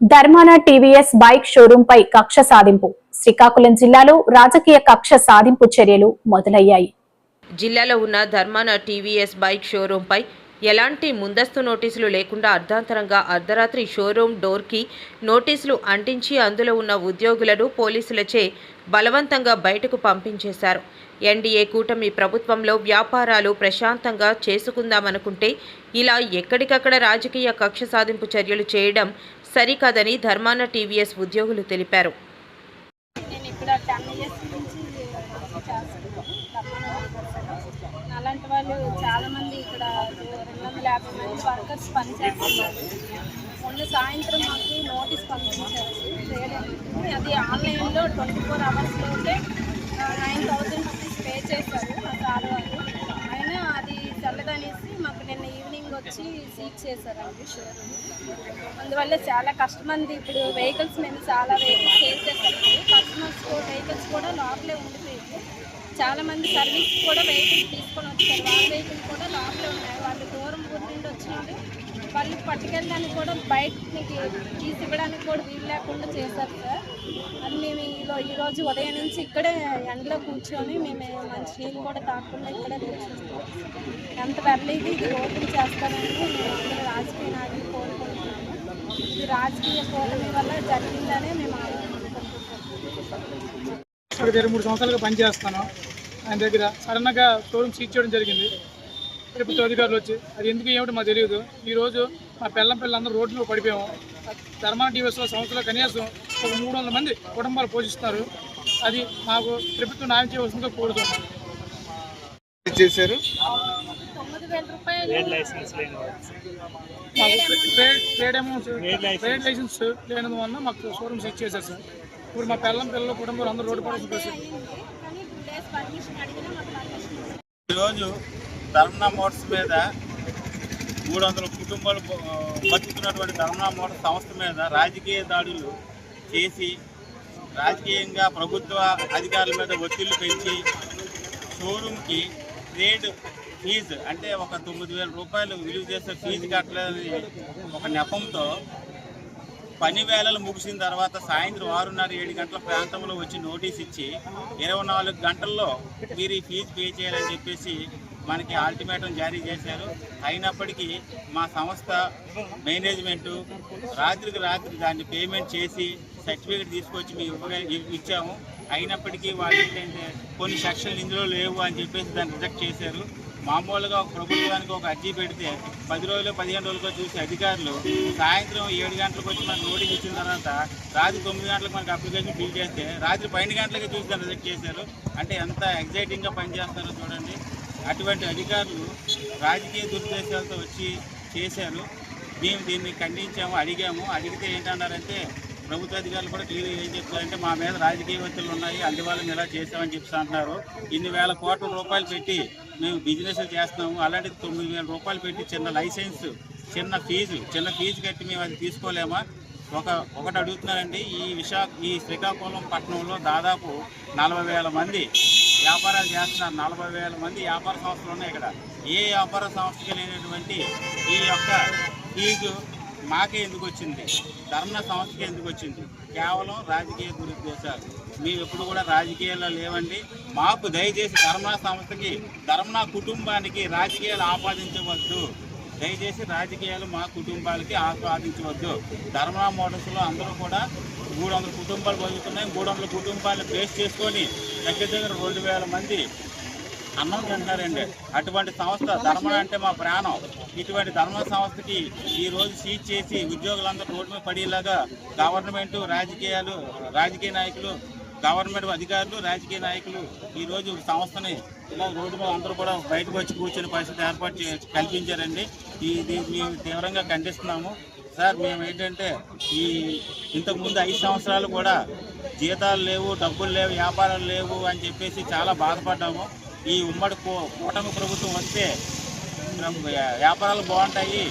Dharmana TVS bike showroom పై కక్ష సాధింపు. శ్రీకాకుళం జిల్లాలో రాజకీయ కక్ష సాధింపు చర్యలు మొదలయ్యాయి. జిల్లాలో ఉన్న ధర్మాన టీవీఎస్ బైక్ షోరూంపై ఎలాంటి ముందస్తు నోటీసులు లేకుండా అర్ధాంతరంగా అర్ధరాత్రి షోరూం డోర్కి నోటీసులు అంటించి అందులో ఉన్న ఉద్యోగులను పోలీసులచే బలవంతంగా బయటకు పంపించేశారు. ఎన్డీఏ కూటమి ప్రభుత్వంలో వ్యాపారాలు ప్రశాంతంగా చేసుకుందామనుకుంటే ఇలా ఎక్కడికక్కడ రాజకీయ కక్ష సాధింపు చర్యలు చేయడం సరికాదని ధర్మాన టీవీఎస్ ఉద్యోగులు తెలిపారు. నేను ఇక్కడ టెన్ అలాంటి వాళ్ళు చాలామంది ఇక్కడ రెండు వందల యాభై మంది వర్కర్స్ పనిచేస్తున్నారు. మొన్న సాయంత్రం మాకు నోటీస్ పంపించారు. అది ఆన్లైన్లో ట్వంటీ ఫోర్ అవర్స్లోనే నైన్ వచ్చి చేశారండి షోరూమ్. అందువల్ల చాలా కష్టమంది ఇప్పుడు వెహికల్స్ మేము చాలా వెహికల్స్ సేల్ కస్టమర్స్ వెహికల్స్ కూడా లోపలే ఉండిపోయింది. చాలా మంది సర్వీస్ కూడా వెహికల్స్ తీసుకొని వచ్చారు. వాళ్ళ వెహికల్స్ కూడా లోపలే ఉన్నాయి. వాళ్ళు దూరం ఊరి నుండి వచ్చినప్పుడు వాళ్ళు పట్టుకెళ్ళడానికి కూడా బయటకి తీసి ఇవ్వడానికి కూడా వీలు లేకుండా చేశారు సార్. అది మేము ఈలో ఈరోజు ఉదయం నుంచి ఇక్కడే ఎండలో కూర్చొని మేము మంచి నీళ్ళు కూడా తాకుండా ఇక్కడే కూర్చుంటాం ఎంత వెర్లీది ఇది? ఓపెన్ చేస్తారని మేము అందరూ రాజకీయ నాయకులు కోరుకుంటున్నాము. ఈ రాజకీయ కూటమి వల్ల జరిగిందనే మేము ఆలోచించుకుంటున్నాం ఇక్కడ ఇరవై మూడు సంవత్సరాలుగా పనిచేస్తాను ఆయన దగ్గర సడన్గా షోరూమ్ సీజ్ చేయడం జరిగింది. ప్రభుత్వ అధికారులు వచ్చి అది ఎందుకు ఏమిటో మాకు తెలియదు ఈరోజు మా పిల్లం పిల్లలందరూ రోడ్లో పడిపోయాము ధర్మాన టీవీఎస్లో సంవత్సరంలో కనీసం ఒక మూడు వందల మంది కుటుంబాలు పోషిస్తున్నారు అది మాకు ప్రభుత్వం న్యాయం చేయవలసిందిగా కోరుతున్నాం చేశారు trade trade amount trade licence లేనందువల్ల మాకు షోరూమ్ సీజ్ చేశారు సార్ ఇప్పుడు మా పిల్లం పిల్లలు కుటుంబాలు అందరూ రోడ్డు పడాల్సిన పరిస్థితి. ఈరోజు ధర్మనా మోటార్స్ మీద మూడు వందల కుటుంబాలు ఆ, బతుకుతున్నటువంటి ధర్మనా మోటార్స్ సంస్థ మీద రాజకీయ దాడులు చేసి రాజకీయంగా ప్రభుత్వ అధికారుల మీద ఒత్తిళ్ళు పెంచి షోరూమ్కి ట్రేడ్ ఫీజు అంటే ఒక తొమ్మిది వేల రూపాయలు విలువ చేసే ఫీజు కట్టలేదని ఒక నెపంతో పని వేళలు ముగిసిన తర్వాత సాయంత్రం ఆరున్నర ఏడు గంటల ప్రాంతంలో వచ్చి నోటీస్ ఇచ్చి ఇరవై నాలుగు గంటల్లో మీరు ఈ ఫీజు పే చేయాలని చెప్పేసి మనకి ఆల్టిమేటం జారీ చేశారు. అయినప్పటికీ మా సంస్థ మేనేజ్మెంటు రాత్రికి రాత్రి దాన్ని పేమెంట్ చేసి సర్టిఫికేట్ తీసుకొచ్చి మేము ఇచ్చాము. అయినప్పటికీ వాళ్ళు ఏంటంటే కొన్ని సెక్షన్లు ఇందులో లేవు అని చెప్పేసి దాన్ని రిజెక్ట్ చేశారు. మామూలుగా ఒక ప్రభుత్వానికి ఒక అర్జీ పెడితే పది రోజులు పదిహేను రోజులుగా చూసి అధికారులు సాయంత్రం ఏడు గంటలకు వచ్చి మనకు నోటీస్ ఇచ్చిన తర్వాత రాత్రి తొమ్మిది గంటలకు మనకు అప్లికేషన్ ఫిల్ చేస్తే రాత్రి పన్నెండు గంటలకి చూసి దాన్ని రిజెక్ట్ చేశారు. అంటే ఎంత ఎగ్జైటింగ్గా పనిచేస్తారో చూడండి. అటువంటి అధికారులు రాజకీయ దురుద్దేశాలతో వచ్చి చేశారు. మేము దీన్ని ఖండించాము అడిగాము. అడిగితే ఏంటన్నారంటే ప్రభుత్వ అధికారులు కూడా క్లియర్ ఏం చెప్తారంటే మా మీద రాజకీయ ఒత్తిళ్ళు ఉన్నాయి అందువల్ల మేము ఇలా చేసామని చెప్పి అంటున్నారు. ఇన్ని వేల కోట్ల రూపాయలు పెట్టి మేము బిజినెస్ చేస్తున్నాము. అలాంటి తొమ్మిది వేల రూపాయలు పెట్టి చిన్న లైసెన్స్ చిన్న ఫీజు చిన్న ఫీజు కట్టి మేము అది తీసుకోలేమా? ఒక ఒకటి అడుగుతున్నానండి ఈ విశాఖ ఈ శ్రీకాకుళం పట్టణంలో దాదాపు నలభై వేల మంది వ్యాపారాలు చేస్తున్నారు. నలభై వేల మంది వ్యాపార సంస్థలు ఉన్నాయి ఇక్కడ. ఏ వ్యాపార సంస్థకి లేనటువంటి ఈ యొక్క ఫీజు మాకే ఎందుకు వచ్చింది? ధర్మ సంస్థకి ఎందుకు వచ్చింది? కేవలం రాజకీయ దురుద్దేశాలు. మేము ఎప్పుడు కూడా రాజకీయాల్లో లేవండి. మాకు దయచేసి ధర్మ సంస్థకి ధర్మ కుటుంబానికి రాజకీయాలు ఆపాదించవద్దు. దయచేసి రాజకీయాలు మా కుటుంబాలకి ఆస్వాదించవద్దు ధర్మా మోటార్స్లో అందరూ కూడా మూడు వందల కుటుంబాలు బతుకుతున్నాయి. మూడు వందల కుటుంబాలను బేస్ చేసుకొని దగ్గర దగ్గర రెండు వేల మంది అన్నం తింటున్నారండి అటువంటి సంస్థ ధర్మ అంటే మా ప్రాణం. ఇటువంటి ధర్మ సంస్థకి ఈరోజు సీట్ సీజ్ చేసి ఉద్యోగులందరూ రోడ్డు మీద పడేలాగా గవర్నమెంట్ రాజకీయాలు రాజకీయ నాయకులు గవర్నమెంట్ అధికారులు రాజకీయ నాయకులు ఈరోజు సంస్థని ఇలా రోడ్డు మీద అందరూ కూడా బయటకు వచ్చి కూర్చునే పరిస్థితి ఏర్పాటు కల్పించారండి. ఇది మేము తీవ్రంగా ఖండిస్తున్నాము. సార్ మేము ఏంటంటే ఈ ఇంతకుముందు ఐదు సంవత్సరాలు కూడా జీతాలు లేవు డబ్బులు లేవు వ్యాపారాలు లేవు అని చెప్పేసి చాలా బాధపడ్డాము. ఈ ఉమ్మడి కూ- కూటమి ప్రభుత్వం వస్తే వ్యాపారాలు బాగుంటాయి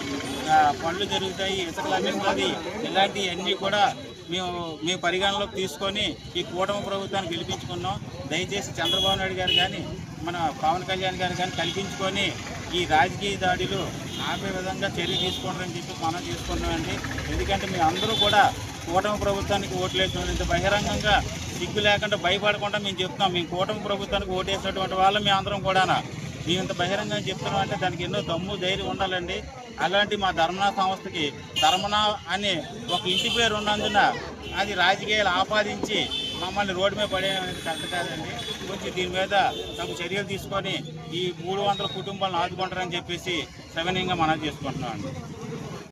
పనులు జరుగుతాయి ఇసుక లభిస్తుంది ఇలాంటివన్నీ కూడా మేము మేము పరిగణలోకి తీసుకొని ఈ కూటమి ప్రభుత్వాన్ని గెలిపించుకున్నాం. దయచేసి చంద్రబాబు నాయుడు గారు కానీ మన పవన్ కళ్యాణ్ గారు కానీ కల్పించుకొని ఈ రాజకీయ దాడులు ఆపే విధంగా చర్య తీసుకుంటారని చెప్పి మనం తీసుకున్నామండి ఎందుకంటే మీ అందరూ కూడా కూటమి ప్రభుత్వానికి ఓట్లేసిన బహిరంగంగా సిగ్గు లేకుండా భయపడకుండా మేము చెప్తున్నాం. మేము కూటమి ప్రభుత్వానికి ఓటేసినటువంటి వాళ్ళు మేము అందరం కూడానా. మేము ఇంత బహిరంగంగా చెప్తున్నాం అంటే దానికి ఎన్నో దమ్ము ధైర్యం ఉండాలండి. అలాంటి మా ధర్మనా సంస్థకి ధర్మనా అనే ఒక ఇంటి పేరు ఉన్నందున అది రాజకీయాలు ఆపాదించి మమ్మల్ని రోడ్డు మీద పడేయడం అనేది కరెక్ట్ కాదండి. కొంచెం దీని మీద తగు చర్యలు తీసుకొని ఈ మూడు వందల కుటుంబాలను ఆదుకుంటారని చెప్పేసి సవినీయంగా మనం చేసుకుంటున్నాం అండి